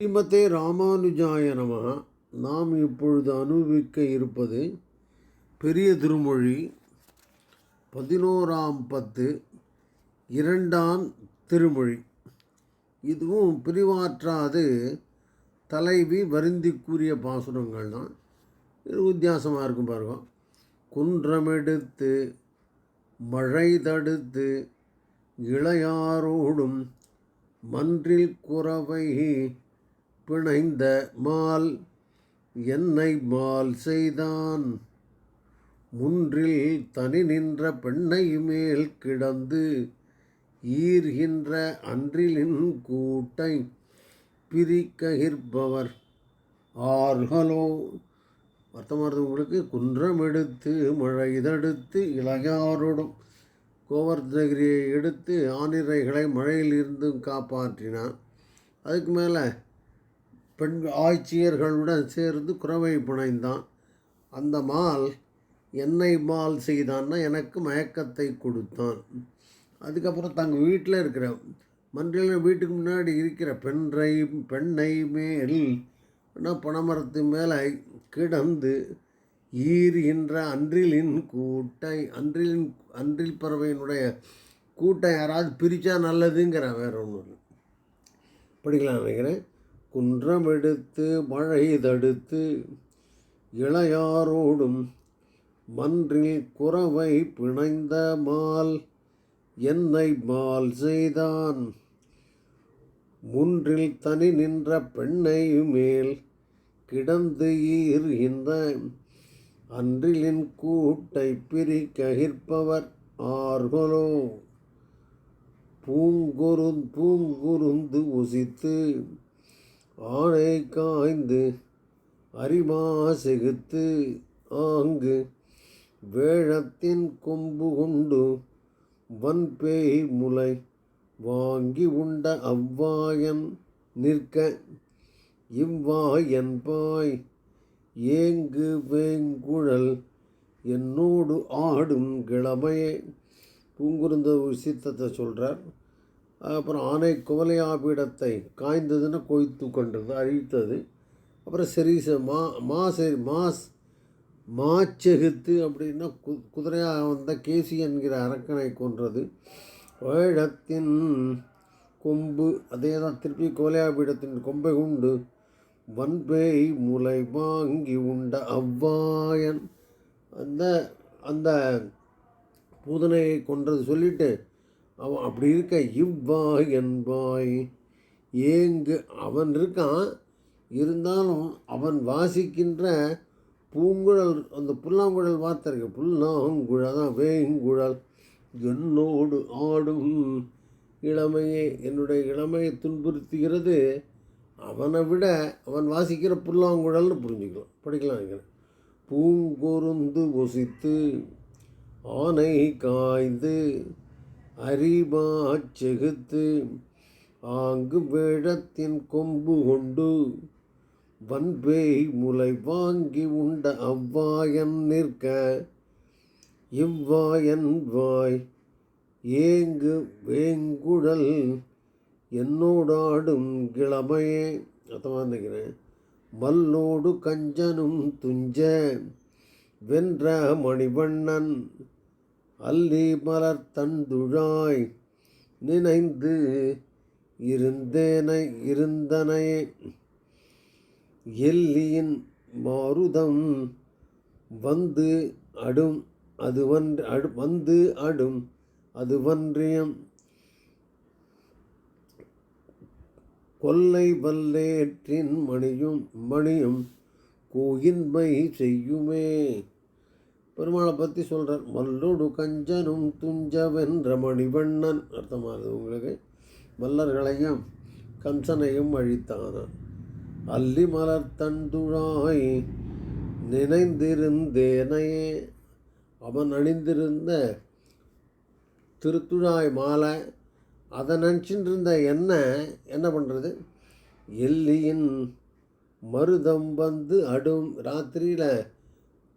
ஸ்ரீமதே ராமானுஜாய நம. நாம் இப்பொழுது அனுபவிக்க இருப்பது பெரிய திருமொழி பதினோராம் பத்து இரண்டாம் திருமொழி. இதுவும் பிரிவாற்றாது தலைவி வருந்தி கூறிய பாசுரங்கள் தான். இது வித்தியாசமாக இருக்கும் பாருங்க. குன்றமெடுத்து மழை தடுத்து இளையாரோடும் மன்றில் குறவை பிணைந்த மால் என்னை மால் செய்தான். முன்றில் தனி நின்ற பெண்ணை மேல் கிடந்து ஈர்கின்ற அன்றிலின் கூட்டை பிரிக்ககிற்பவர் ஆர்களோ அர்த்தமாருதவங்களுக்கு குன்றம் எடுத்து மழை இதெடுத்து இளையாரோடும் கோவர்தகிரியை எடுத்து ஆனிரைகளை மழையில் இருந்தும் காப்பாற்றினான். அதுக்கு மேலே பெண் ஆட்சியர்களுடன் சேர்ந்து குறவை புனைந்தான். அந்த மால் என்னை மால் செய்தான்னா எனக்கு மயக்கத்தை கொடுத்தான். அதுக்கப்புறம் தங்கள் வீட்டில் இருக்கிற மன்றில் வீட்டுக்கு முன்னாடி இருக்கிற பெண்ணை பெண்ணை மேல் பனைமரத்து மேலே கிடந்து ஈர்கின்ற அன்றிலின் கூட்டை அன்றிலின் அன்றில் பறவையினுடைய கூட்டம் யாராவது பிரித்தா நல்லதுங்கிற வேற ஒன்று இல்லை. படிக்கலாம் நினைக்கிறேன். குன்றமெடுத்து மழை தடுத்து இளையாரோடும் மன்றில் குறவை பிணைந்த மால் என்னை மால் செய்தான். முன்றில் தனி நின்ற பெண்ணை மேல் கிடந்து ஈர்கின்ற அன்றிலின் கூட்டை பிரிக்ககிற்பவர் ஆர்களோ? பூங்குருந் பூங்குருந்து உசித்து ஆனை காய்ந்து அரிமா செகுத்து ஆங்கு வேழத்தின் கொம்பு கொண்டு வன்பேய் முளை வாங்கி உண்ட அவ்வாயன் நிற்க இவ்வாயன்பாய் ஏங்கு வேங்குழல் என்னோடு ஆடும் கிழமையே. பூங்குருந்த சித்தத்தை சொல்கிறார் அப்புறம் ஆனை குவலையாபீடத்தை காய்ந்ததுன்னு கொய்த்து கொண்டது அழித்தது. அப்புறம் சரி மா மா சரி மாஸ் மாச்செகுத்து அப்படின்னா கு குதிரையாக வந்த கேசி என்கிற அரக்கனை கொன்றது. வேழத்தின் கொம்பு அதே தான் திருப்பி கோலையாபீடத்தின் கொம்பை உண்டு. வன்பேய் முளை வாங்கி உண்ட அவ்வாயன். அந்த அந்த பூதனையை கொன்றது. சொல்லிட்டு அவன் அப்படி இருக்க இவ்வாய் என்பாய். ஏங்கு அவன் இருக்கான். இருந்தாலும் அவன் வாசிக்கின்ற பூங்குழல் அந்த புல்லாங்குழல் வார்த்தை இருக்கு. புல்லாங்குழல் தான் வேங்குழல். என்னோடு ஆடும் இளமையே என்னுடைய இளமையை துன்புறுத்துகிறது. அவனை விட அவன் வாசிக்கிற புல்லாங்குழல்னு புரிஞ்சுக்கலாம். படிக்கலாம் நினைக்கிறேன் பூங்கொருந்து ஒசித்து ஆனை காய்ந்து அறிவாச்செகுத்து ஆங்கு வேழத்தின் கொம்பு கொண்டு வன்பேய் முளை வாங்கி உண்ட அவ்வாயன் நிற்க இவ்வாயன் வாய் ஏங்கு வேங்குழல் என்னோடாடும் கிழமையே. அதான் நினைக்கிறேன். மல்லோடு கஞ்சனும் துஞ்ச வென்ற மணிவண்ணன் அல்லி மலர் தந்துழாய் நினைந்து இருந்தேனை இருந்தனையே. எல்லியின் மாருதம் வந்து அடும் அதுவன் அடு வந்து அடும் அதுவன்றியம். கொல்லை வல்லேற்றின் மணியும் மணியும் கோயின்மை செய்யுமே. பெருமாளை பற்றி சொல்கிறார் மல்லுடு கஞ்சனும் துஞ்சவென்ற மணிவண்ணன். அர்த்தமாகுது உங்களுக்கு? மல்லர்களையும் கம்சனையும் அழித்தானான் அல்லி மலர் தந்துழாய் நினைந்திருந்தேனையே. அவன் அணிந்திருந்த திருத்துழாய் மாலை அதை நினச்சிட்டு இருந்த என்ன? என்ன பண்ணுறது எல்லியின் மருதம் வந்து அடும். ராத்திரியில்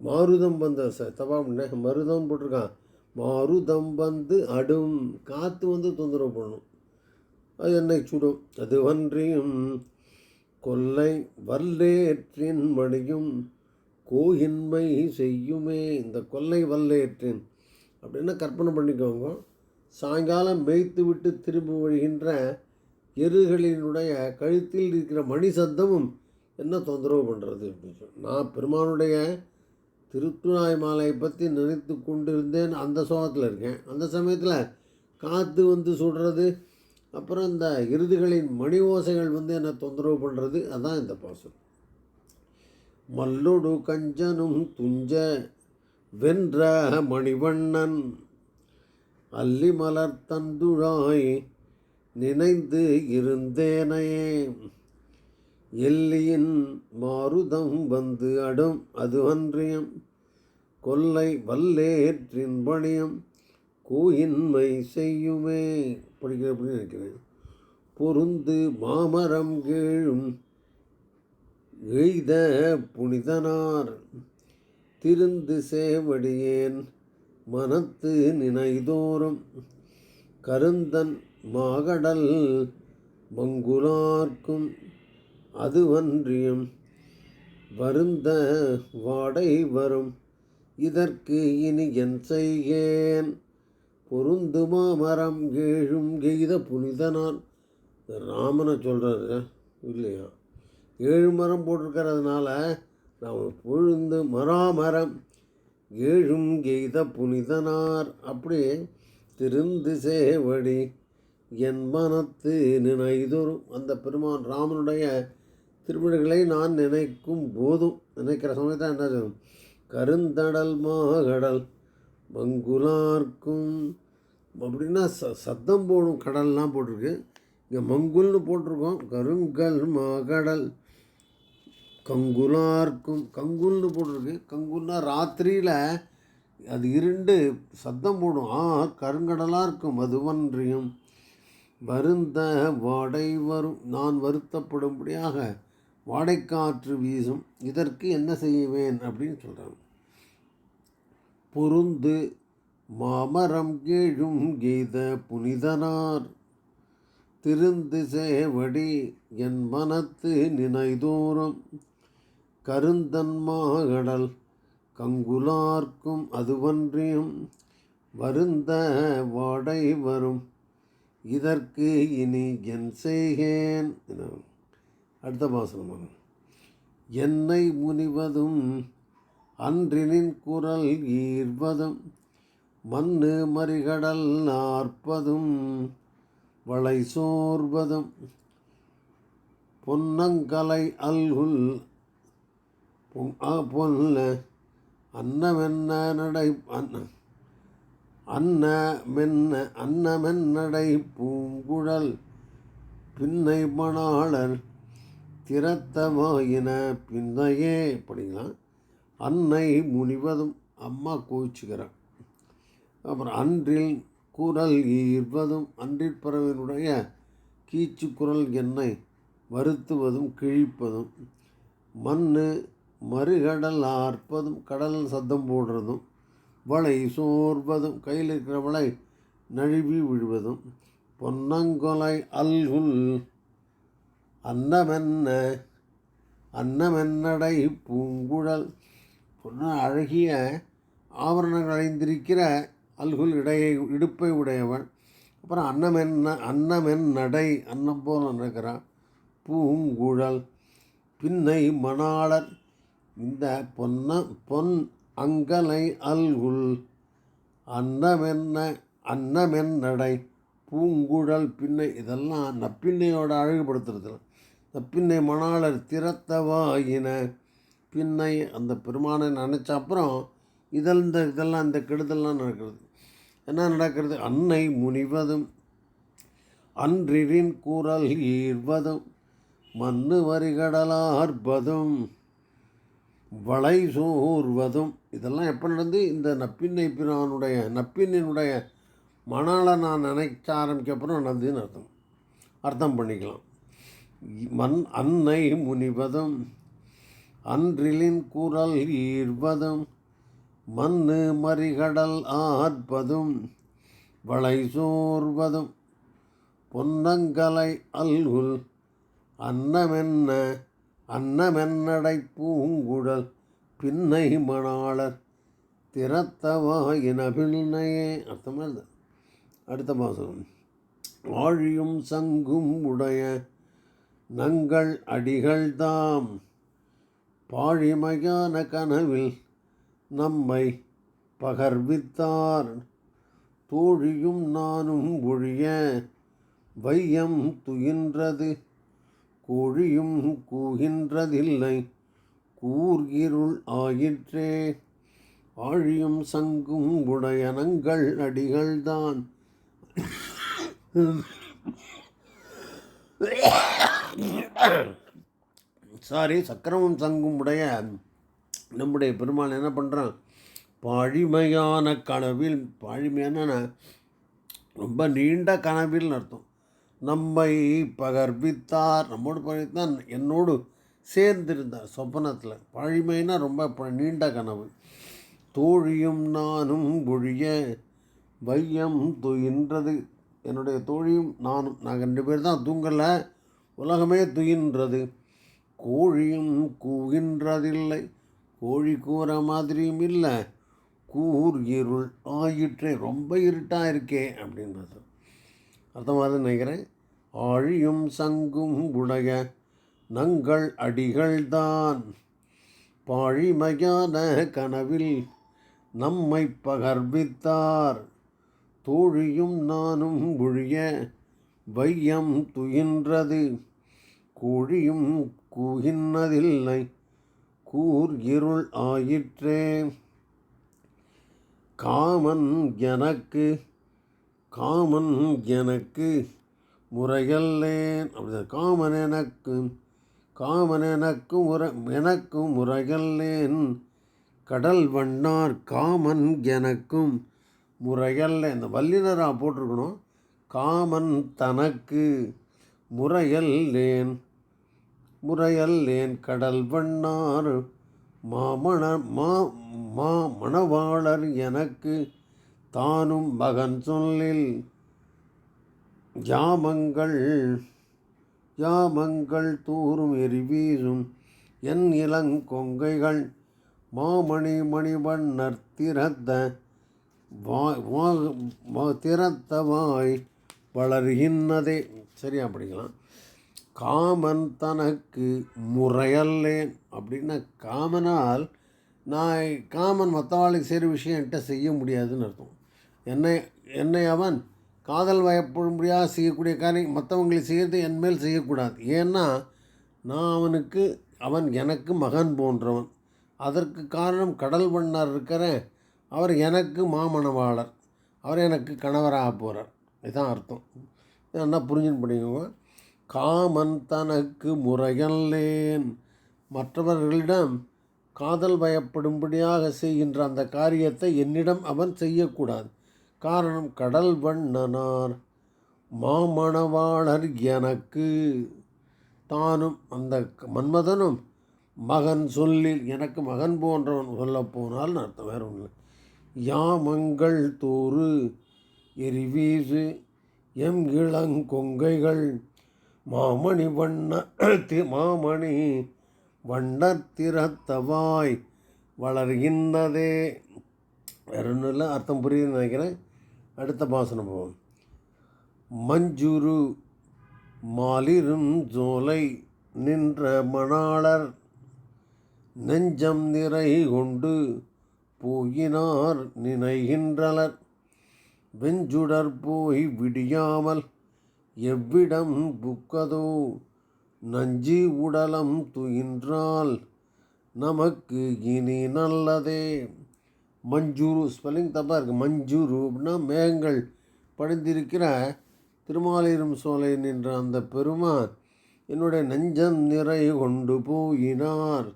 மாருதம் வந்த ச பண்ண மருதம் போட்டிருக்கான். மாருதம் வந்து அடும் காற்று வந்து தொந்தரவு பண்ணும் அது என்னை சுடும். அது ஒன்றியும் கொல்லை வல்லேற்றின் மணியும் கோயின்மை செய்யுமே. இந்த கொல்லை வல்லேற்றின் அப்படின்னா கற்பனை பண்ணிக்கோங்க. சாயங்காலம் மேய்த்து விட்டு திரும்பி வருகின்ற எருகளினுடைய கழுத்தில் இருக்கிற மணி சத்தமும் என்ன தொந்தரவு பண்ணுறது அப்படின்னு சொல்லி நான் பெருமானுடைய திருத்துணாய் மாலையை பற்றி நினைத்து கொண்டிருந்தேன். அந்த சோகத்தில் இருக்கேன். அந்த சமயத்தில் காற்று வந்து சுடுறது அப்புறம் இந்த இறுதிகளின் மணி ஓசைகள் வந்து என்னை தொந்தரவு பண்ணுறது அதான் இந்த பாசம் மல்லொடு கஞ்சனும் துஞ்ச வென்ற மணிவண்ணன் அல்லி மலர் தந்துழாய் நினைந்து இருந்தேனையே. எல்லியின் மாருதம் வந்து அடும் அது அன்றியம். கொல்லை வல்லேற்றின் பணியம் கூயின்மை செய்யுமே. படிக்கிற அப்படின்னு நினைக்கிறேன். பொருந்து மாமரம் கீழும் எய்த புனிதனார். திருந்து சேவடியேன் மனத்து நினைதோறும். கருந்தன் மாகடல் மங்குலார்க்கும் அது அதுவன்றியும் வருந்த வாடை வரும். இதற்கு இனி என் செய்கேன் பொருந்துமா மரம் ஏழும் எய்த புனிதனான் ராமனை சொல்கிறாரு இல்லையா? ஏழு மரம் போட்டிருக்கிறதுனால நாம் பொழுந்து மராமரம் ஏழும் எய்த புனிதனார் அப்படி திருந்து சேவடி என் மனத்து நினைதொரும் அந்த பெருமான் ராமனுடைய திருவிழிகளை நான் நினைக்கும் போதும். நினைக்கிற சமயத்தில் என்ன செய்யும்? கருந்தடல் மாகடல் மங்குலார்க்கும் அப்படின்னா ச சத்தம் போடும் கடல்லாம் போட்டிருக்கு. இங்கே மங்குல்னு போட்டிருக்கோம். கருங்கல் மாகடல் கங்குலார்க்கும் கங்குல்னு போட்டிருக்கு. கங்குல்னா ராத்திரியில் அது இருண்டு சத்தம் போடும். ஆ கருங்கடலாக இருக்கும் மதுவன்றியும் வருந்த வாடை வரும். நான் வருத்தப்படும்படியாக வாடைக்காற்று வீசும் இதற்கு என்ன செய்வேன் அப்படின்னு சொல்கிறாங்க பொருந்து மாமரம் கீழும் கீத புனிதனார் திருந்து சேவடி என் மனத்து நினைதோறும் கருந்தன்மாகடல் கங்குலார்க்கும் அதுவன்றியும் வருந்த வாடை வரும் இதற்கு இனி என் செய்கேன். என அடுத்த பாசனம் என்னை முனிவதும் அன்றினின் குரல் ஈர்வதும் மண்ணு மறிகடல் நாற்பதும் வளை சோர்வதும் பொன்னங்கலை அல்குல் பொன்- அன்னமென்ன நடை அன்ன அன்ன மென்ன அன்னமென்னடை பூங்குழல் பின்னை மணாளர் திறத்தமாயின பின்னையே அப்படிங்களாம் அன்னை முனிவதும் அம்மா கோச்சுக்கிறான் அப்புறம் அன்றில் குரல் ஈர்வதும் அன்றிற் பறவையினுடைய கீச்சு குரல் என்னை வருத்துவதும் கிழிப்பதும் மண் மறுகடல் ஆர்ப்பதும் கடல் சத்தம் போடுறதும் வளை சோர்வதும் கையில் இருக்கிற வளை நழுவி விழுவதும் பொன்னங்கொலை அல்குல் அன்னமென்ன? அன்னமென்னடை பூங்குழல். பொன்ன அழகிய ஆபரணங்கள் அணிந்திருக்கிற அல்குல் இடையை இடுப்பை உடையவன் அப்புறம் அன்னமென்ன அன்னமென்னடை அன்னம் போல் நடக்கிறான் பூங்குழல். பின்னை மணாளர். இந்த பொன்ன பொன் அங்கலை அல்குல். அன்னமென்ன அன்னமென்னடை பூங்குழல் பின்னை. இதெல்லாம் நப்பின்னையோட அழகுபடுத்துறது நப்பின்னை மணாளர் திறத்தவாயின. பின்னை அந்த பெருமானை நினச்ச அப்புறம் இதில் இந்த இதெல்லாம் இந்த கெடுதல்லாம் நடக்கிறது. என்ன நடக்கிறது? அன்னை முனிவதும் அன்றிரின் கூறல் ஈர்வதும் மண்ணு வரிகடலார்பதும் வளை சூர்வதும். இதெல்லாம் எப்போ நடந்து? இந்த நப்பின்னை பிரானுடைய நப்பின்னினுடைய மணாலை நான் நினைக்க ஆரம்பிக்க அப்புறம் நடந்துன்னு அர்த்தம். அர்த்தம் பண்ணிக்கலாம். மண் அன்னை முனிவதம் அன்றிலின் குரல் ஈர்வதும் மண்ணு மறிகடல் ஆர்ப்பதும் வளை சோர்வதும் பொன்னங்கலை அல்குல் அன்னமென்ன அன்னமென்னடை பூங்குழல் பின்னை மணாளர் திறத்தவாயின பின்னையே அர்த்தமாக அடுத்த மாதம் ஆழியும் சங்கும் உடைய நங்கள் அடிகள்தாம். பாழிமையான கனவில் நம்மை பகர்வித்தார். தோழியும் நானும் ஒழிய வையம் துயின்றது. கோழியும் கூகின்றதில்லை. கூர்கிருள் ஆயிற்றே. ஆழியும் சங்கும் உடையனங்கள் அடிகள்தான். சாரி சக்கரமும் சங்கும் உடைய நம்முடைய பெருமாள் என்ன பண்ணுறான் பழிமையான கனவில் பழிமையான ரொம்ப நீண்ட கனவில் அர்த்தம். நம்மை பகர்வித்தார் நம்மோடு பகர்வித்தான் என்னோடு சேர்ந்திருந்தார் சொப்பனத்தில். பழிமைனா ரொம்ப நீண்ட கனவு. தோழியும் நானும் ஒழிய வையம் துயின்றது. என்னுடைய தோழியும் நானும் நாங்கள் ரெண்டு பேர் தான் தூங்கலை. உலகமே துயின்றது. கோழியும் கூகின்றதில்லை. கோழி கூற மாதிரியும் இல்லை. கூர் இருள் ஆயிற்றே ரொம்ப இருட்டாக இருக்கே அப்படின்றது. அர்த்தமாக நினைக்கிறேன். ஆழியும் சங்கும் உடைய நங்கள் அடிகள்தான். பாழிமையான கனவில் நம்மை பகர்வித்தார். தோழியும் நானும் ஒழிய வையம் துயின்றது. கோழியும் கூகின்னதில்லை. கூர் இருள் ஆயிற்றே. காமன் எனக்கு காமன் எனக்கு முறையல்லேன் அப்படி காமன் எனக்கு காமன் எனக்கு முறை எனக்கும் முறையல்லேன். கடல் வண்ணார் காமன் எனக்கும் முறையல்ல. இந்த வல்லினராக போட்டிருக்கணும். காமன் தனக்கு. முறையல்லேன் முறையல்லேன் கடல் வண்ணார் மாமண மா மா மணவாளர் எனக்கு. தானும் மகன் சொல்லில். யாமங்கள் யாமங்கள் தூரும் எரிவீசும் என் இளங்கொங்கைகள். மாமணி மணிவண்ணர் திறத்த வாய் வா- வா- திறத்த வாய் வளர்கின்றதே சரியா படிக்கலாம். காமன் தனக்கு முறையல்லேன். அப்படின்னா காமனால் நான் காமன் மற்றவாளுக்கு செய்கிற விஷயம் என்கிட்ட செய்ய முடியாதுன்னு அர்த்தம். என்னை என்னை அவன் காதல் வயப்படும்படியாக செய்யக்கூடிய காரியம் மற்றவங்களுக்கு செய்கிறது என் மேல் செய்யக்கூடாது. ஏன்னா நான் அவனுக்கு அவன் எனக்கு மகன் போன்றவன். அதற்கு காரணம் கடல் வண்ணார் இருக்கிறேன். அவர் எனக்கு மாமணவாளர் அவர் எனக்கு கணவராக போகிறார் இதுதான் அர்த்தம். என்ன புரிஞ்சுன்னு பண்ணிக்கோங்க காமன் தனக்கு முறையல்லேன் மற்றவர்களிடம் காதல் பயப்படும்படியாக செய்கின்ற அந்த காரியத்தை என்னிடம் அவன் செய்யக்கூடாது. காரணம் கடல் வண்ணனார். மாமணவாளர் எனக்கு. தானும் அந்த மன்மதனும் மகன் சொல்லில் எனக்கு மகன் போன்றவன் சொல்லப் போனால் அர்த்தம் வேறு ஒன்று யாமங்கள் தோறு எரிவீசு எம் இளங்கொங்கைகள் மாமணி வண்ண தி- மாமணி வண்ணத்திறத்தவாய் வளர்கின்றதே. வேற ஒன்றும் இல்லை அர்த்தம் புரியுதுன்னு நினைக்கிறேன். அடுத்த பாசனம் போவோம். மஞ்சுரு மாலிரும் ஜோலை நின்ற மணாளர் நெஞ்சம் நிறை கொண்டு போயினார் நினைகின்றனர். வெஞ்சுடர் போய் விடியாமல் எவ்விடம் புக்கதோ? நஞ்சி உடலம் துயின்றால் நமக்கு இனி நல்லதே. மஞ்சுரு ஸ்பெல்லிங் தப்பாக இருக்குது மஞ்சுரு அப்படின்னா மேகங்கள். படிந்திருக்கிற திருமாலிரும் சோலை நின்ற அந்த பெருமான் என்னுடைய நெஞ்சம் நிறை கொண்டு போயினார்.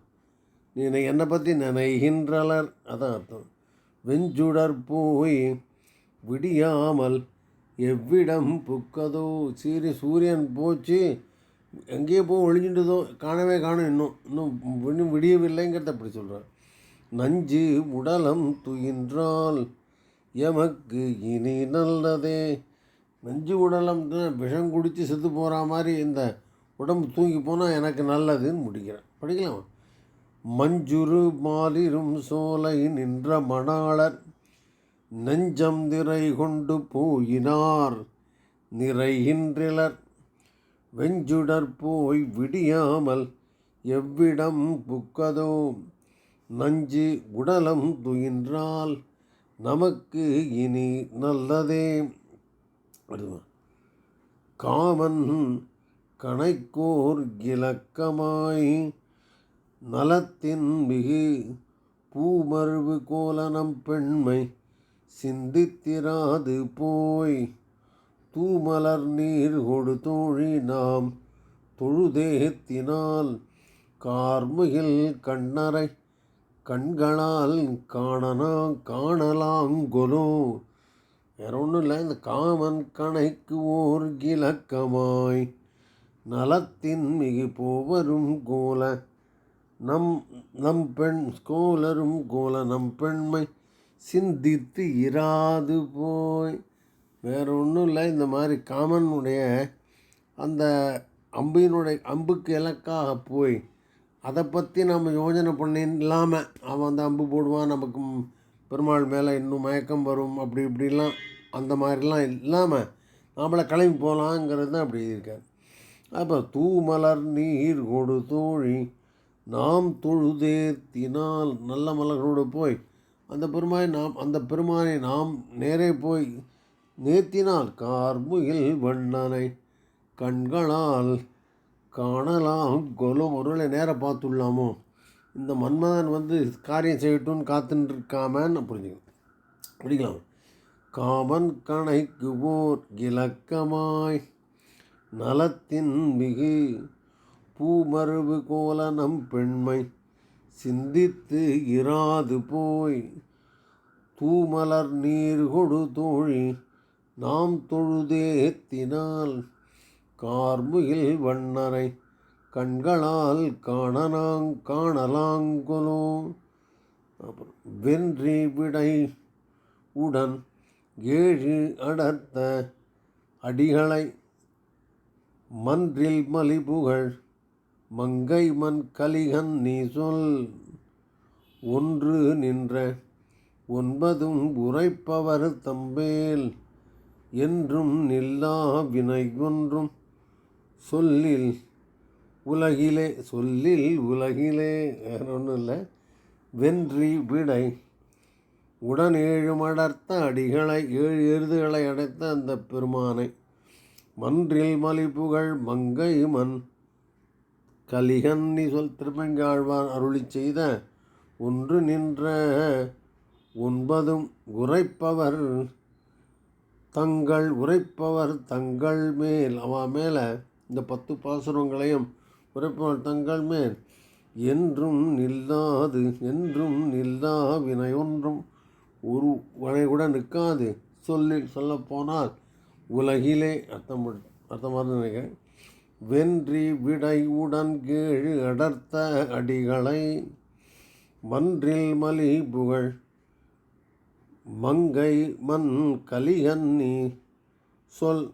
நீ என்னை பற்றி நினைகின்றலர் அதான் அர்த்தம். வெஞ்சுடர் போய் விடியாமல் எவ்விடம் புக்கதோ? சீரி சூரியன் போச்சு. எங்கேயோ போய் ஒளிஞ்சிட்டதோ? காணவே காணும் இன்னும். இன்னும் இன்னும் விடியவில்லைங்கிறத அப்படி சொல்கிறார் நஞ்சு உடலம் துயின்றால் எமக்கு இனி நல்லதே. நஞ்சு உடலம் விஷம் குடித்து செத்து போகிற மாதிரி இந்த உடம்பு தூங்கி போனால் எனக்கு நல்லதுன்னு முடிக்கிறேன் படிக்கலாம்? மஞ்சுரு மாலிரும் சோலை நின்ற மணாளர் நெஞ்சம் திரை கொண்டு போயினார் நிறைகின்றனர் வெஞ்சுடர் போய் விடியாமல் எவ்விடம் புக்கதோ? நஞ்சு உடலம் துயின்றால் நமக்கு இனி நல்லதே. காமன் கணைக்கோர் இலக்கமாய் நலத்தின் மிகு பூமருவு கோலனம் பெண்மை சிந்தித்திராது போய் தூமலர் நீர் கொடு தோழி நாம் தொழுதேத்தினால் கார்முகில் கண்ணரை கண்களால் காணனா காணலாங்கொலோ. வேற ஒன்றும் இல்லை இந்த காமன் கணைக்கு ஓர் இலக்கமாய் நலத்தின் மிகு போவரும் கோல நம் நம் பெண் கோலரும் கோல நம் பெண்மை சிந்தித்து இராது போய். வேற ஒன்றும் இல்லை இந்த மாதிரி காமனுடைய அந்த அம்பினுடைய அம்புக்கு இலக்காக போய் அதை பற்றி நம்ம யோஜனை பண்ணி இல்லாமல் அவன் அந்த அம்பு போடுவான் நமக்கு பெருமாள் மேலே இன்னும் மயக்கம் வரும் அப்படி இப்படிலாம் அந்த மாதிரிலாம் இல்லாமல் நாமளை கிளம்பி போகலாங்கிறது தான் அப்படி இருக்காது அப்போ தூமலர் நீர் கொடு தோழி நாம் தொழுதேத்தினால் நல்ல மலர்களோடு போய் அந்த பெருமானை நாம் அந்த பெருமானை நாம் நேரே போய் நேத்தினால் கார்முகில் வண்ணனை கண்களால் காணலாம். கொலும் ஒருவேளை நேர பார்த்துள்ளாமோ? இந்த மன்மதன் வந்து காரியம் செய்யட்டும்னு காத்துன்னு இருக்காமன்னு புரிஞ்சுக்கணும். பிடிக்கலாம் காமன் கணைக்கு ஓர் இலக்கமாய் நலத்தின் மிகு பூமருவு கோலனம் பெண்மை சிந்தித்து இராது போய் தூமலர் நீர் கொடு தோழி நாம் தொழுதேத்தினால் கார்முகில் வண்ணரை கண்களால் காணலாங் காணலாங்கொலோ. அப்புறம் வென்றி விடை உடன் ஏழு அடர்த்த அடிகளை மன்றில் மலிபுகழ் மங்கை மண் கலிகன் நீ சொல் ஒன்று நின்ற ஒன்பதும் உரைப்பவர் தம்பேல் என்றும் நில்லா வினை ஒன்றும் சொல்லில் உலகிலே சொல்லில் உலகிலே வேற ஒன்றும் இல்லை. வென்றி விடை. உடன் ஏழு மடர்த்த அடிகளை ஏழு எருதுகளை அடைத்த அந்த பெருமானை. மன்றில் மலிப்புகழ் மங்கை மண் கலிகன்னி சொல் திருப்பெங்காழ்வான் அருளி செய்த ஒன்று நின்ற ஒன்பதும் உரைப்பவர் தங்கள் உரைப்பவர் தங்கள் மேல். அவா மேலே இந்த பத்து பாசுரங்களையும் உரைப்பவர் தங்கள் மேல். என்றும் நில்லாது என்றும் நில்லா வினை ஒன்றும் ஒரு வனைகூட நிற்காது. சொல்லி சொல்லப்போனால் உலகிலே அர்த்தம் அர்த்தமாக நினைக்கிறேன். வென்றி விடை உடன் கீழ் அடர்த்த அடிகளை மன்றில் மலி புகழ் மங்கை மண் கலிகன்னி சொல்.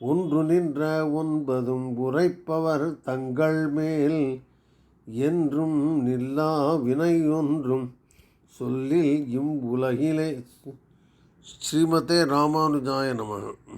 ஒன்று நின்ற ஒன்பதும் உரைப்பவர் தங்கள் மேல் என்றும் நில்லா வினையொன்றும் சொல்லில் இம் உலகிலே ஸ்ரீமதே ராமானுஜாய நமக